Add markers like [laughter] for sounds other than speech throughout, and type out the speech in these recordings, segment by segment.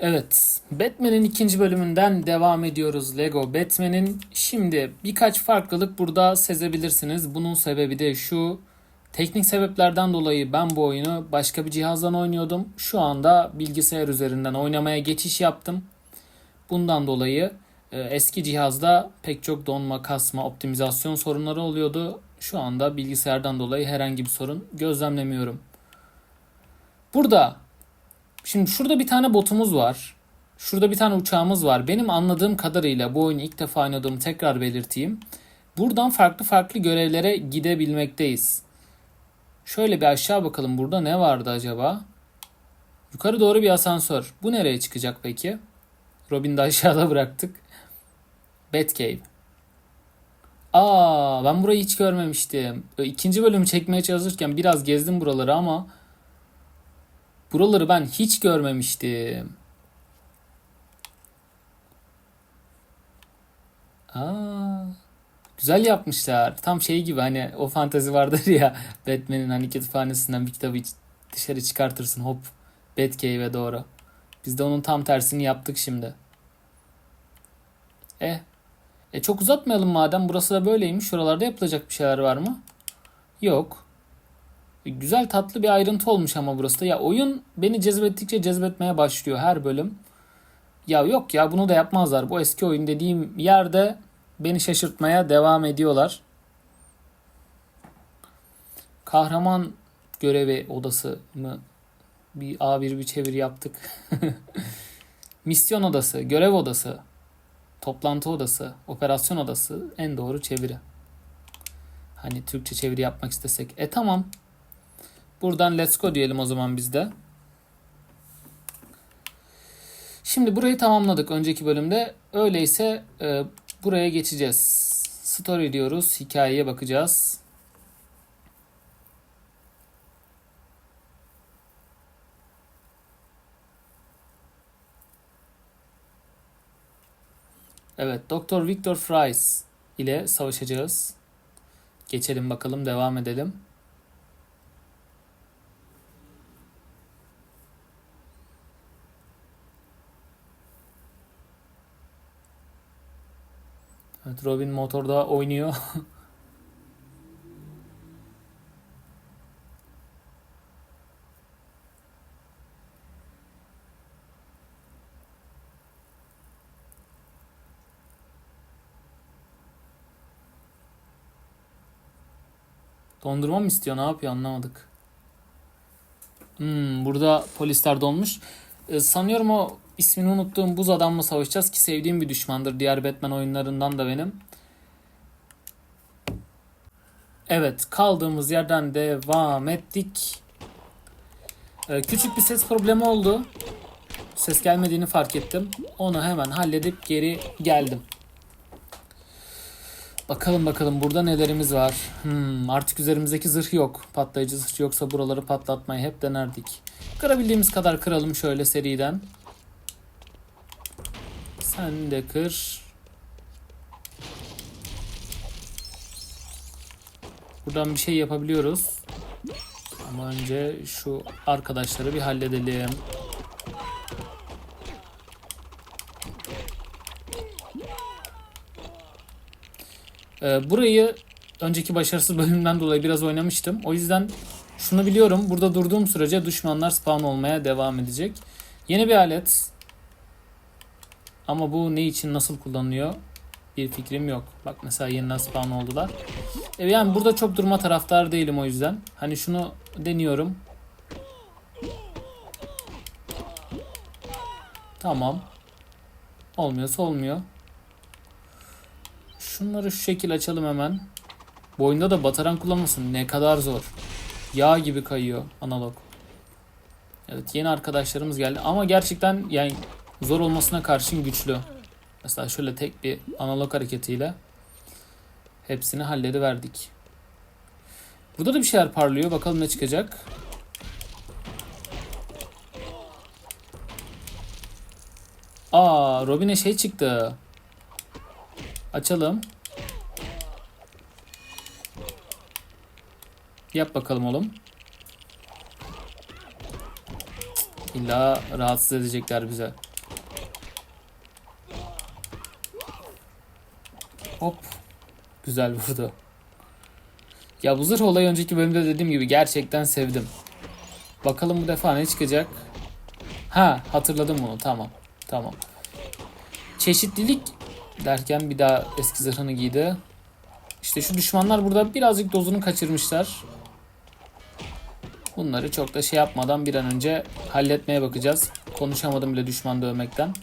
Evet, Batman'in ikinci bölümünden devam ediyoruz Lego Batman'in. Şimdi birkaç farklılık burada sezebilirsiniz. Bunun sebebi de şu. Teknik sebeplerden dolayı ben bu oyunu başka bir cihazdan oynuyordum. Şu anda bilgisayar üzerinden oynamaya geçiş yaptım. Bundan dolayı e, eski cihazda pek çok donma, kasma, optimizasyon sorunları oluyordu. Şu anda bilgisayardan dolayı herhangi bir sorun gözlemlemiyorum. Burada Şimdi şurada bir tane botumuz var. Şurada bir tane uçağımız var. Benim anladığım kadarıyla bu oyunu ilk defa oynadığımı tekrar belirteyim. Buradan farklı farklı görevlere gidebilmekteyiz. Şöyle bir aşağı bakalım burada ne vardı acaba? Yukarı doğru bir asansör. Bu nereye çıkacak peki? Robin'i de [laughs] aşağıda bıraktık. Batcave. Aa ben burayı hiç görmemiştim. İkinci bölümü çekmeye çalışırken biraz gezdim buraları ama Buraları ben hiç görmemiştim. Aa, güzel yapmışlar. Tam şey gibi hani o fantezi vardır ya [laughs] Batman'in hani kütüphanesinden bir kitabı dışarı çıkartırsın hop Batcave'e doğru. Biz de onun tam tersini yaptık şimdi. E, e çok uzatmayalım madem burası da böyleymiş. Şuralarda yapılacak bir şeyler var mı? Yok. Güzel tatlı bir ayrıntı olmuş ama burası da. Ya oyun beni cezbettikçe cezbetmeye başlıyor her bölüm. Ya yok ya bunu da yapmazlar. Bu eski oyun dediğim yerde beni şaşırtmaya devam ediyorlar. Kahraman görevi odası mı? Bir A1 bir çeviri yaptık. [laughs] Misyon odası, görev odası, toplantı odası, operasyon odası en doğru çeviri. Hani Türkçe çeviri yapmak istesek. E tamam. Buradan let's go diyelim o zaman biz de. Şimdi burayı tamamladık önceki bölümde. Öyleyse e, buraya geçeceğiz. Story diyoruz. Hikayeye bakacağız. Evet, Doktor Victor Fries ile savaşacağız. Geçelim bakalım, devam edelim. Evet, Robin motorda oynuyor. [laughs] Dondurma mı istiyor? Ne yapıyor? Anlamadık. Hmm, burada polisler donmuş. Ee, sanıyorum o ismini unuttuğum buz adamla savaşacağız ki sevdiğim bir düşmandır. Diğer Batman oyunlarından da benim. Evet kaldığımız yerden devam ettik. Ee, küçük bir ses problemi oldu. Ses gelmediğini fark ettim. Onu hemen halledip geri geldim. Bakalım bakalım burada nelerimiz var. Hmm, artık üzerimizdeki zırh yok. Patlayıcı zırh yoksa buraları patlatmayı hep denerdik. Kırabildiğimiz kadar kıralım şöyle seriden. Sen de kır. Buradan bir şey yapabiliyoruz. Ama önce şu arkadaşları bir halledelim. Ee, burayı önceki başarısız bölümden dolayı biraz oynamıştım. O yüzden şunu biliyorum. Burada durduğum sürece düşmanlar spawn olmaya devam edecek. Yeni bir alet. Ama bu ne için nasıl kullanılıyor bir fikrim yok. Bak mesela yeniden spawn oldular. E yani burada çok durma taraftar değilim o yüzden. Hani şunu deniyorum. Tamam. Olmuyorsa olmuyor. Şunları şu şekil açalım hemen. Bu da bataran kullanmasın. Ne kadar zor. Yağ gibi kayıyor analog. Evet yeni arkadaşlarımız geldi. Ama gerçekten yani zor olmasına karşın güçlü. Mesela şöyle tek bir analog hareketiyle hepsini hallediverdik. Burada da bir şeyler parlıyor. Bakalım ne çıkacak. Aa, Robin'e şey çıktı. Açalım. Yap bakalım oğlum. İlla rahatsız edecekler bize. Hop. Güzel vurdu. Ya bu zırh olayı önceki bölümde dediğim gibi gerçekten sevdim. Bakalım bu defa ne çıkacak? Ha hatırladım bunu tamam. Tamam. Çeşitlilik derken bir daha eski zırhını giydi. İşte şu düşmanlar burada birazcık dozunu kaçırmışlar. Bunları çok da şey yapmadan bir an önce halletmeye bakacağız. Konuşamadım bile düşman dövmekten.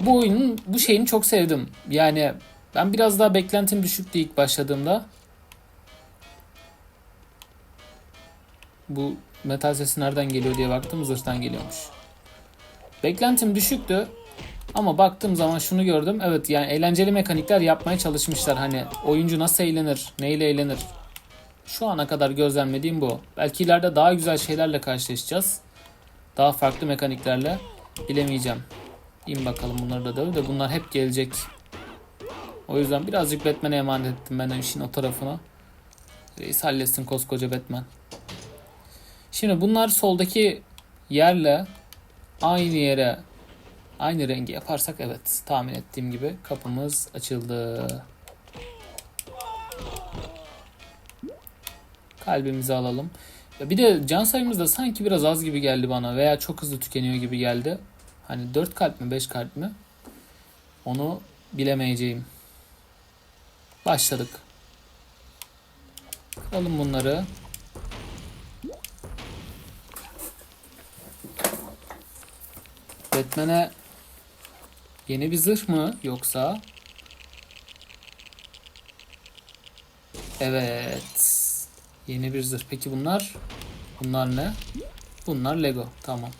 Bu oyunun bu şeyini çok sevdim. Yani ben biraz daha beklentim düşüktü ilk başladığımda. Bu metal sesi nereden geliyor diye baktım zırhtan geliyormuş. Beklentim düşüktü. Ama baktığım zaman şunu gördüm. Evet yani eğlenceli mekanikler yapmaya çalışmışlar. Hani oyuncu nasıl eğlenir, neyle eğlenir. Şu ana kadar gözlemlediğim bu. Belki ileride daha güzel şeylerle karşılaşacağız. Daha farklı mekaniklerle bilemeyeceğim. İn bakalım bunları da döv de bunlar hep gelecek. O yüzden birazcık Batman'e emanet ettim ben işin o tarafına. Reis halletsin koskoca Batman. Şimdi bunlar soldaki yerle aynı yere aynı rengi yaparsak evet tahmin ettiğim gibi kapımız açıldı. Kalbimizi alalım. Bir de can sayımız da sanki biraz az gibi geldi bana veya çok hızlı tükeniyor gibi geldi. Hani 4 kalp mi 5 kalp mi? Onu bilemeyeceğim. Başladık. Kıralım bunları. Batman'e yeni bir zırh mı yoksa? Evet. Yeni bir zırh. Peki bunlar? Bunlar ne? Bunlar Lego. Tamam.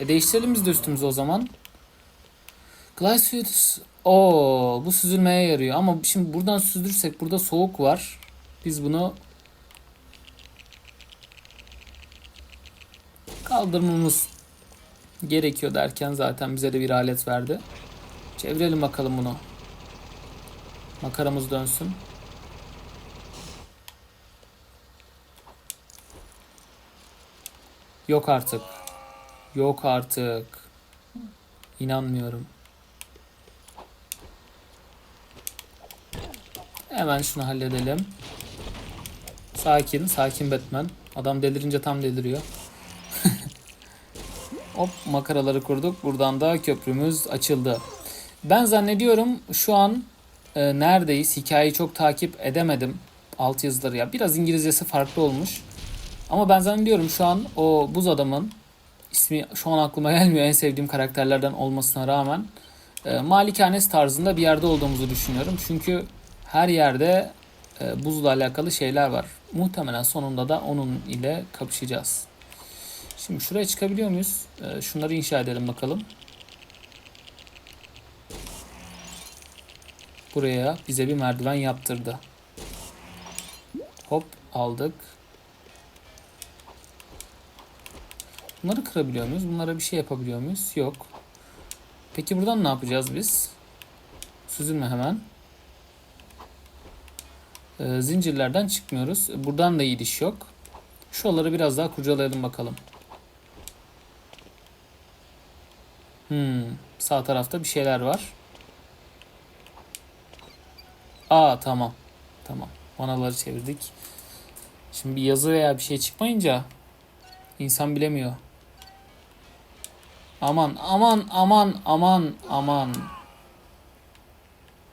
E değiştirelim biz de üstümüzü o zaman. Glacius. Oo, bu süzülmeye yarıyor. Ama şimdi buradan süzdürsek burada soğuk var. Biz bunu kaldırmamız gerekiyor derken zaten bize de bir alet verdi. Çevirelim bakalım bunu. Makaramız dönsün. Yok artık. Yok artık. İnanmıyorum. Hemen şunu halledelim. Sakin, sakin Batman. Adam delirince tam deliriyor. [laughs] Hop makaraları kurduk. Buradan da köprümüz açıldı. Ben zannediyorum şu an e, neredeyiz? Hikayeyi çok takip edemedim. Alt yazıları ya. Biraz İngilizcesi farklı olmuş. Ama ben zannediyorum şu an o buz adamın ismi şu an aklıma gelmiyor en sevdiğim karakterlerden olmasına rağmen e, malikanesi tarzında bir yerde olduğumuzu düşünüyorum. Çünkü her yerde e, buzla alakalı şeyler var. Muhtemelen sonunda da onun ile kapışacağız. Şimdi şuraya çıkabiliyor muyuz? E, şunları inşa edelim bakalım. Buraya bize bir merdiven yaptırdı. Hop aldık. Bunları kırabiliyor muyuz? Bunlara bir şey yapabiliyor muyuz? Yok. Peki buradan ne yapacağız biz? Süzülme hemen. Ee, zincirlerden çıkmıyoruz. Buradan da gidiş yok. Şuraları biraz daha kurcalayalım bakalım. Hmm, sağ tarafta bir şeyler var. Aa tamam. Tamam. Vanaları çevirdik. Şimdi bir yazı veya bir şey çıkmayınca insan bilemiyor. Aman aman aman aman aman.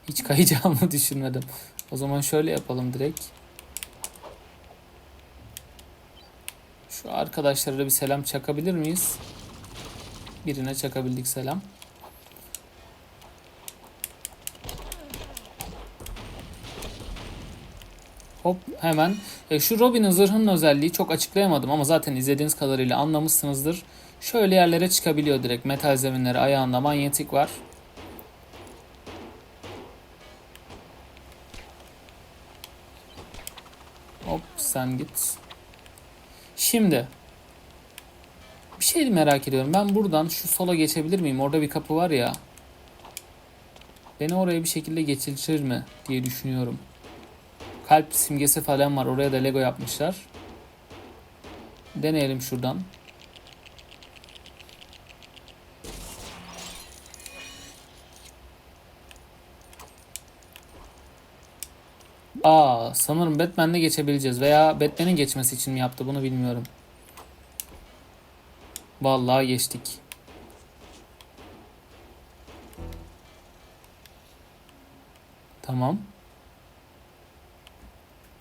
Hiç kayacağımı [laughs] düşünmedim. O zaman şöyle yapalım direkt. Şu arkadaşlara da bir selam çakabilir miyiz? Birine çakabildik selam. Hop hemen. E, şu Robin'in zırhının özelliği çok açıklayamadım ama zaten izlediğiniz kadarıyla anlamışsınızdır. Şöyle yerlere çıkabiliyor direkt. Metal zeminleri ayağında manyetik var. Hop sen git. Şimdi bir şey merak ediyorum. Ben buradan şu sola geçebilir miyim? Orada bir kapı var ya. Beni oraya bir şekilde geçirir mi diye düşünüyorum. Kalp simgesi falan var. Oraya da Lego yapmışlar. Deneyelim şuradan. Aa sanırım Batman'le geçebileceğiz veya Batman'in geçmesi için mi yaptı bunu bilmiyorum. Vallahi geçtik. Tamam.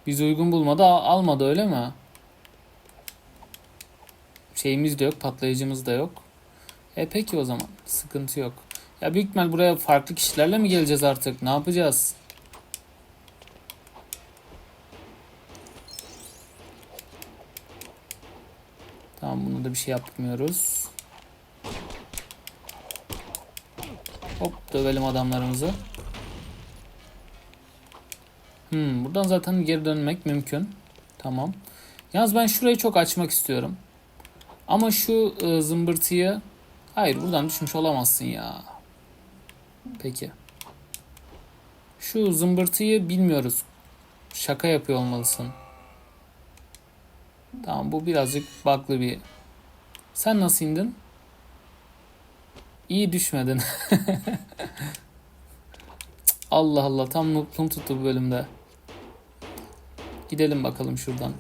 Biz uygun bulmadı al- almadı öyle mi? Şeyimiz de yok patlayıcımız da yok. E peki o zaman sıkıntı yok. Ya büyük ihtimal buraya farklı kişilerle mi geleceğiz artık? Ne yapacağız? Tamam bunu da bir şey yapmıyoruz. Hop dövelim adamlarımızı. Hmm, buradan zaten geri dönmek mümkün. Tamam. Yalnız ben şurayı çok açmak istiyorum. Ama şu e, zımbırtıyı... Hayır buradan düşmüş olamazsın ya. Peki. Şu zımbırtıyı bilmiyoruz. Şaka yapıyor olmalısın. Tamam bu birazcık bug'lı bir. Sen nasıl indin? İyi düşmedin. [laughs] Allah Allah tam nutkum tuttu bu bölümde. Gidelim bakalım şuradan.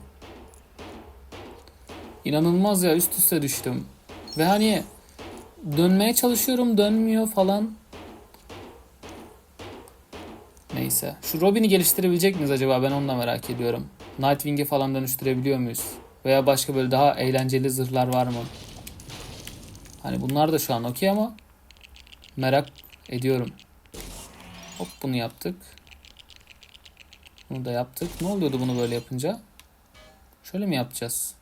İnanılmaz ya üst üste düştüm. Ve hani dönmeye çalışıyorum dönmüyor falan. Neyse. Şu Robin'i geliştirebilecek miyiz acaba? Ben onu da merak ediyorum. Nightwing'e falan dönüştürebiliyor muyuz? Veya başka böyle daha eğlenceli zırhlar var mı? Hani bunlar da şu an okey ama merak ediyorum. Hop bunu yaptık. Bunu da yaptık. Ne oluyordu bunu böyle yapınca? Şöyle mi yapacağız?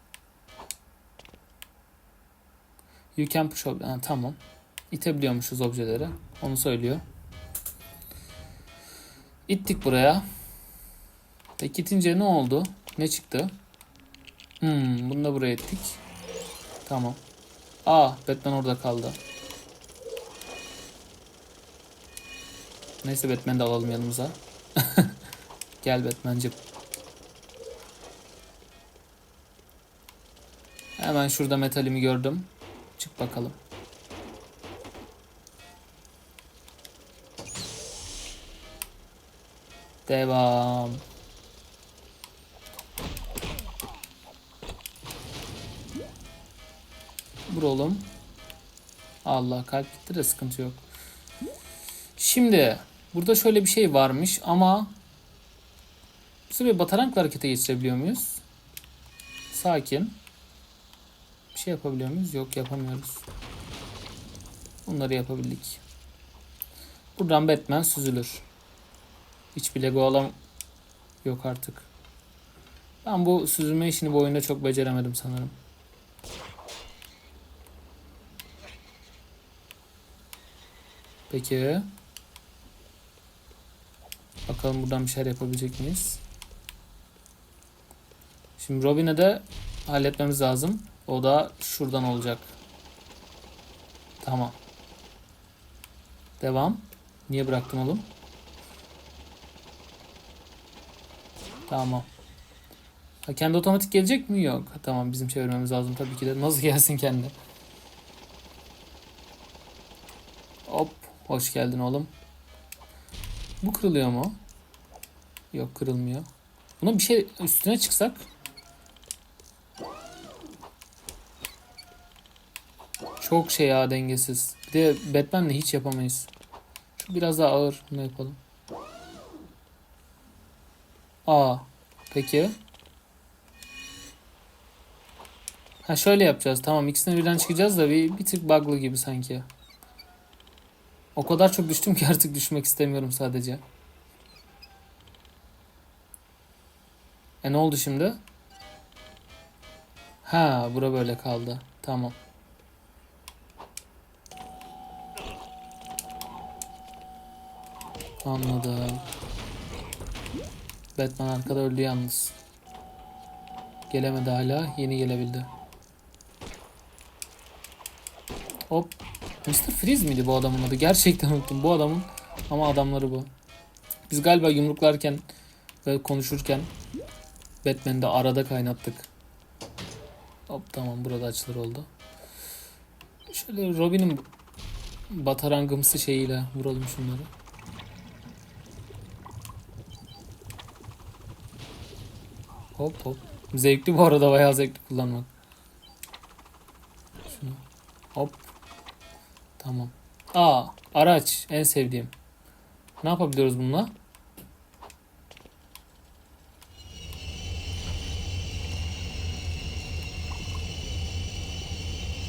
You can push ob- ha, tamam. İtebiliyormuşuz objeleri. Onu söylüyor. İttik buraya. Peki itince ne oldu? Ne çıktı? Hmm, bunu da buraya ettik. Tamam. Aa, Batman orada kaldı. Neyse Batman'i de alalım yanımıza. [laughs] Gel Batman'cim. Hemen şurada metalimi gördüm. Çık bakalım. Devam. Vuralım. Allah kalp gitti de sıkıntı yok. Şimdi burada şöyle bir şey varmış ama bu sefer batarankla harekete geçirebiliyor muyuz? Sakin. Bir şey yapabiliyor muyuz? Yok yapamıyoruz. Bunları yapabildik. Buradan Batman süzülür. Hiçbir Lego alam yok artık. Ben bu süzülme işini bu oyunda çok beceremedim sanırım. Peki. Bakalım buradan bir şeyler yapabilecek miyiz? Şimdi Robin'e de halletmemiz lazım. O da şuradan olacak. Tamam. Devam. Niye bıraktın oğlum? Tamam. Ha, kendi otomatik gelecek mi? Yok. Tamam bizim çevirmemiz lazım tabii ki de. Nasıl gelsin kendi? Hop. Hoş geldin oğlum. Bu kırılıyor mu? Yok kırılmıyor. Buna bir şey üstüne çıksak. Çok şey ya dengesiz. Bir de Batman'le hiç yapamayız. Şu biraz daha ağır. Bunu yapalım. Aa. Peki. Ha şöyle yapacağız. Tamam ikisine birden çıkacağız da bir, bir tık bug'lı gibi sanki. O kadar çok düştüm ki artık düşmek istemiyorum sadece. E ne oldu şimdi? Ha, bura böyle kaldı. Tamam. Anladım. Batman arkada öldü yalnız. Gelemedi hala. Yeni gelebildi. Hop. Mr. Freeze miydi bu adamın adı? Gerçekten unuttum. Bu adamın ama adamları bu. Biz galiba yumruklarken ve konuşurken Batman'i de arada kaynattık. Hop tamam burada açılır oldu. Şöyle Robin'in batarangımsı şeyiyle vuralım şunları. Hop hop. Zevkli bu arada bayağı zevkli kullanmak. Şunu. Hop. Tamam. Aa araç en sevdiğim. Ne yapabiliyoruz bununla?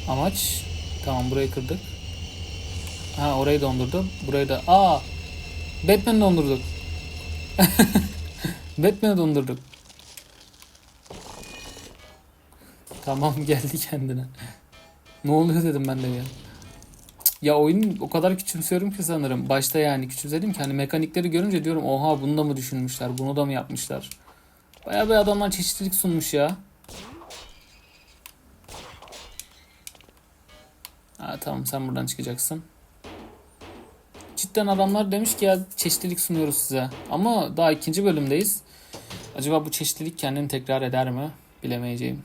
Amaç. Tamam burayı kırdık. Ha orayı dondurdum. Burayı da. Aa. Batman'i dondurduk. [laughs] Batman'i dondurduk. Tamam [laughs] geldi kendine. ne oluyor dedim ben de ya. Ya oyun o kadar küçümsüyorum ki sanırım. Başta yani küçümsedim ki hani mekanikleri görünce diyorum oha bunu da mı düşünmüşler? Bunu da mı yapmışlar? Bayağı bir adamlar çeşitlilik sunmuş ya. Ha tamam sen buradan çıkacaksın. Cidden adamlar demiş ki ya çeşitlilik sunuyoruz size. Ama daha ikinci bölümdeyiz. Acaba bu çeşitlilik kendini tekrar eder mi? Bilemeyeceğim.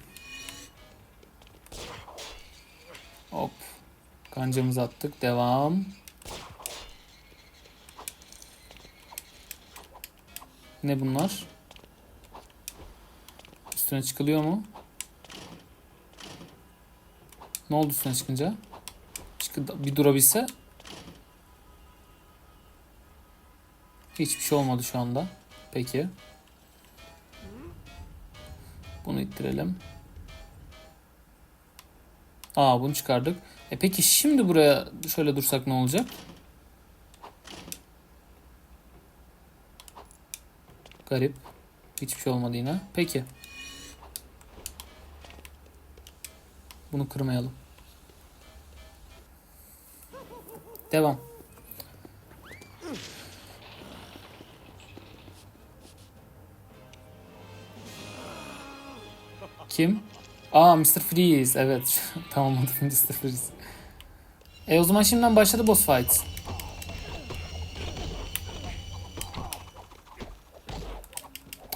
Kancamızı attık. Devam. Ne bunlar? Üstüne çıkılıyor mu? Ne oldu üstüne çıkınca? Çıkı bir durabilse. Hiçbir şey olmadı şu anda. Peki. Bunu ittirelim. Aa bunu çıkardık. E peki şimdi buraya şöyle dursak ne olacak? Garip. Hiçbir şey olmadı yine. Peki. Bunu kırmayalım. Devam. Kim? Aa Mr. Freeze. Evet. [laughs] tamam adım Mr. Freeze. E o zaman şimdiden başladı boss fight.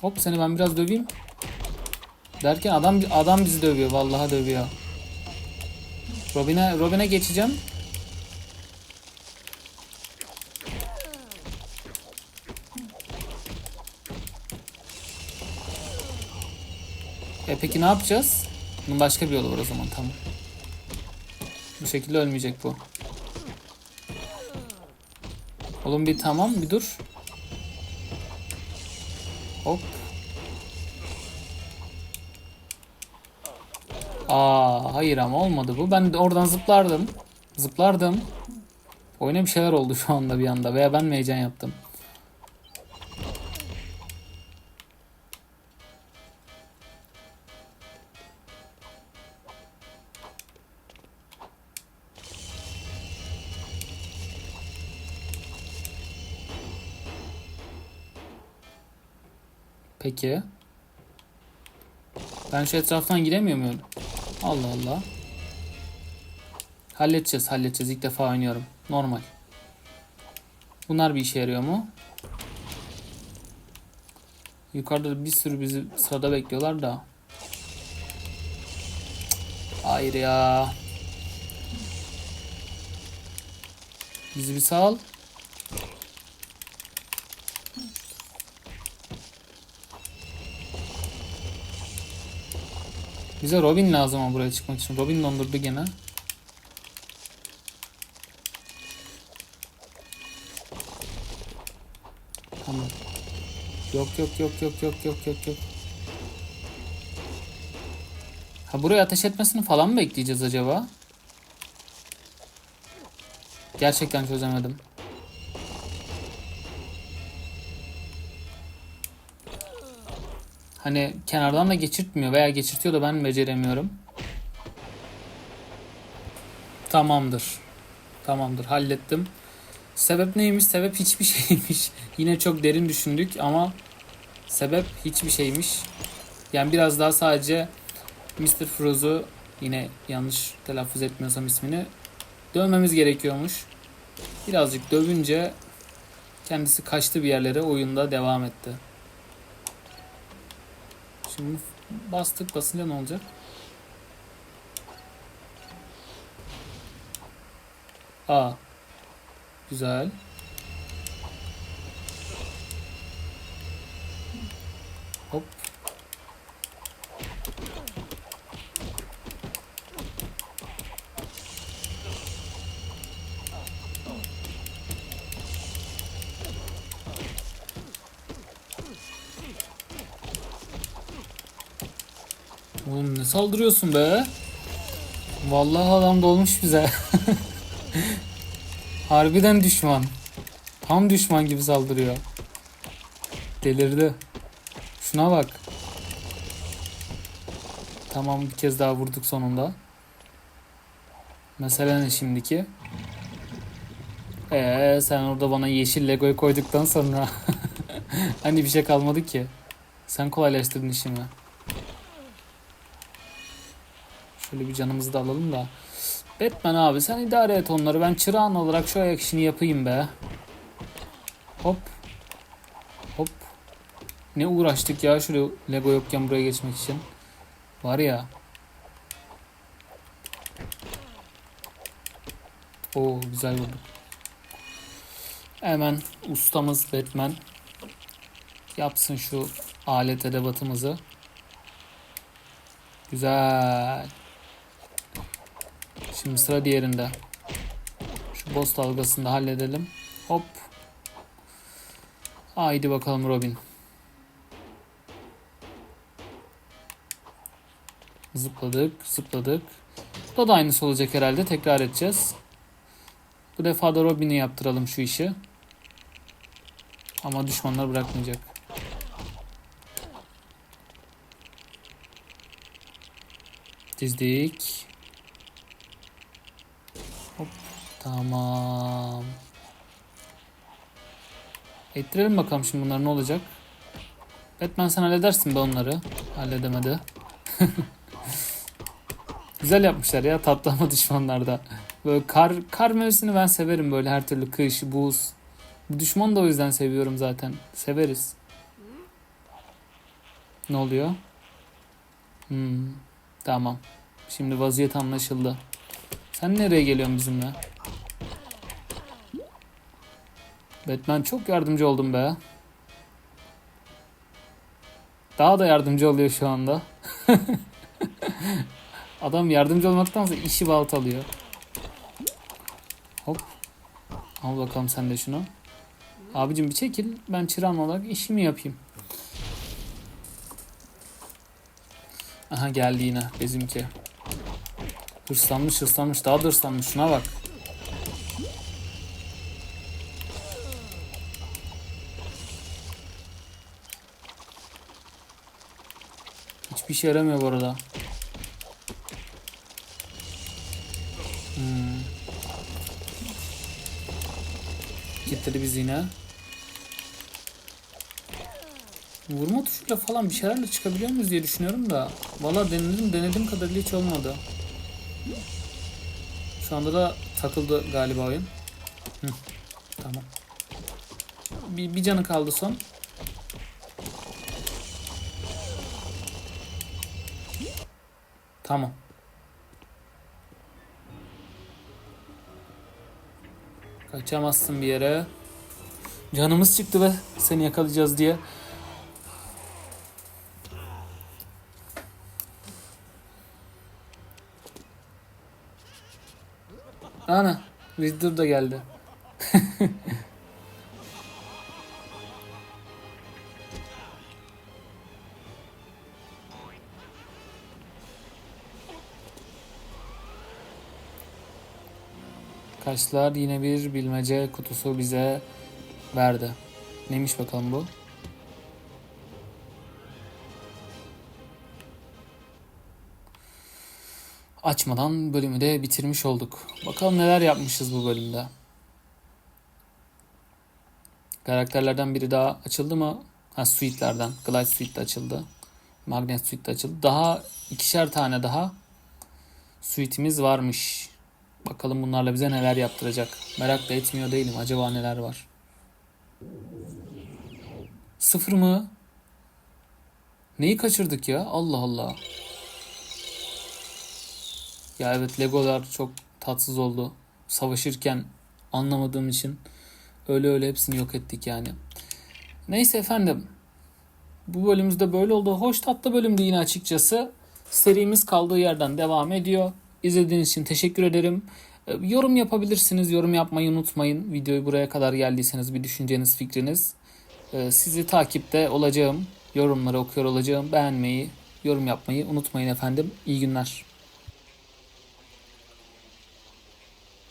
Hop seni ben biraz döveyim. Derken adam adam bizi dövüyor. Vallahi dövüyor. Robin'e Robin'e geçeceğim. E peki ne yapacağız? Bunun başka bir yolu var o zaman tamam. Bu şekilde ölmeyecek bu. Oğlum bir tamam bir dur. Hop. Aa hayır ama olmadı bu. Ben de oradan zıplardım. Zıplardım. Oyuna bir şeyler oldu şu anda bir anda veya ben mi heyecan yaptım? Peki. Ben şu etraftan giremiyor muyum? Allah Allah. Halledeceğiz, halledeceğiz. İlk defa oynuyorum. Normal. Bunlar bir işe yarıyor mu? Yukarıda bir sürü bizi sırada bekliyorlar da. Hayır ya. Bizi bir sal. Bize Robin lazım ama buraya çıkmak için. Robin dondurdu gene. Tamam. Yok yok yok yok yok yok yok yok. Ha buraya ateş etmesini falan mı bekleyeceğiz acaba? Gerçekten çözemedim. Hani kenardan da geçirtmiyor veya geçirtiyor da ben beceremiyorum. Tamamdır. Tamamdır hallettim. Sebep neymiş? Sebep hiçbir [laughs] şeymiş. Yine çok derin düşündük ama sebep hiçbir şeymiş. Yani biraz daha sadece Mr. Froz'u yine yanlış telaffuz etmiyorsam ismini dövmemiz gerekiyormuş. Birazcık dövünce kendisi kaçtı bir yerlere oyunda devam etti. Şimdi bastık basınca ne olacak? A. Güzel. Hop. Oğlum ne saldırıyorsun be? Vallahi adam dolmuş bize. [laughs] Harbiden düşman. Tam düşman gibi saldırıyor. Delirdi. Şuna bak. Tamam bir kez daha vurduk sonunda. Mesela ne şimdiki? Ee sen orada bana yeşil Lego'yu koyduktan sonra [laughs] hani bir şey kalmadı ki. Sen kolaylaştırdın işimi. Şöyle bir canımızı da alalım da. Batman abi sen idare et onları. Ben çırağın olarak şu ayak işini yapayım be. Hop. Hop. Ne uğraştık ya şuraya Lego yokken buraya geçmek için. Var ya. Oo güzel vurdu. Hemen ustamız Batman yapsın şu alet edebatımızı. Güzel. Şimdi sıra diğerinde. Şu boss dalgasını da halledelim. Hop. Haydi bakalım Robin. Zıpladık, zıpladık. Bu da aynısı olacak herhalde. Tekrar edeceğiz. Bu defa da Robin'i yaptıralım şu işi. Ama düşmanlar bırakmayacak. Dizdik. Hop. Tamam. Ettirelim bakalım şimdi bunlar ne olacak. Batman sen halledersin be onları. Halledemedi. [laughs] Güzel yapmışlar ya tatlı ama düşmanlarda. Böyle kar, kar mevsimini ben severim böyle her türlü kış, buz. Bu düşman da o yüzden seviyorum zaten. Severiz. Ne oluyor? Hmm, tamam. Şimdi vaziyet anlaşıldı. Sen nereye geliyorsun bizimle? Batman çok yardımcı oldun be. Daha da yardımcı oluyor şu anda. [laughs] Adam yardımcı olmaktansa işi baltalıyor. Hop. Al bakalım sen de şunu. Abicim bir çekil. Ben çırağın olarak işimi yapayım. Aha geldi yine bizimki. Hırslanmış hırslanmış daha da hırslanmış şuna bak. Hiçbir şey yaramıyor bu arada. Hmm. Kilitledi bizi yine. Vurma tuşuyla falan bir şeylerle çıkabiliyor muyuz diye düşünüyorum da. Valla denedim denediğim kadarıyla hiç olmadı. Şu anda da takıldı galiba oyun. Hı, tamam. Bir, bir canı kaldı son. Tamam. Kaçamazsın bir yere. Canımız çıktı ve seni yakalayacağız diye. Ana, Riddler da geldi. [laughs] Kaşlar yine bir bilmece kutusu bize verdi. Neymiş bakalım bu? Açmadan bölümü de bitirmiş olduk. Bakalım neler yapmışız bu bölümde. Karakterlerden biri daha açıldı mı? Ha suite'lerden. Glide suite açıldı. Magnet suite açıldı. Daha ikişer tane daha suite'imiz varmış. Bakalım bunlarla bize neler yaptıracak. Merak da etmiyor değilim. Acaba neler var? Sıfır mı? Neyi kaçırdık ya? Allah Allah. Ya evet Legolar çok tatsız oldu. Savaşırken anlamadığım için öyle öyle hepsini yok ettik yani. Neyse efendim. Bu bölümümüzde böyle oldu. Hoş tatlı bölümdü yine açıkçası. Serimiz kaldığı yerden devam ediyor. İzlediğiniz için teşekkür ederim. Ee, Yorum yapabilirsiniz. Yorum yapmayı unutmayın. Videoyu buraya kadar geldiyseniz bir düşünceniz, fikriniz. Ee, Sizi takipte olacağım. Yorumları okuyor olacağım. Beğenmeyi, yorum yapmayı unutmayın efendim. İyi günler.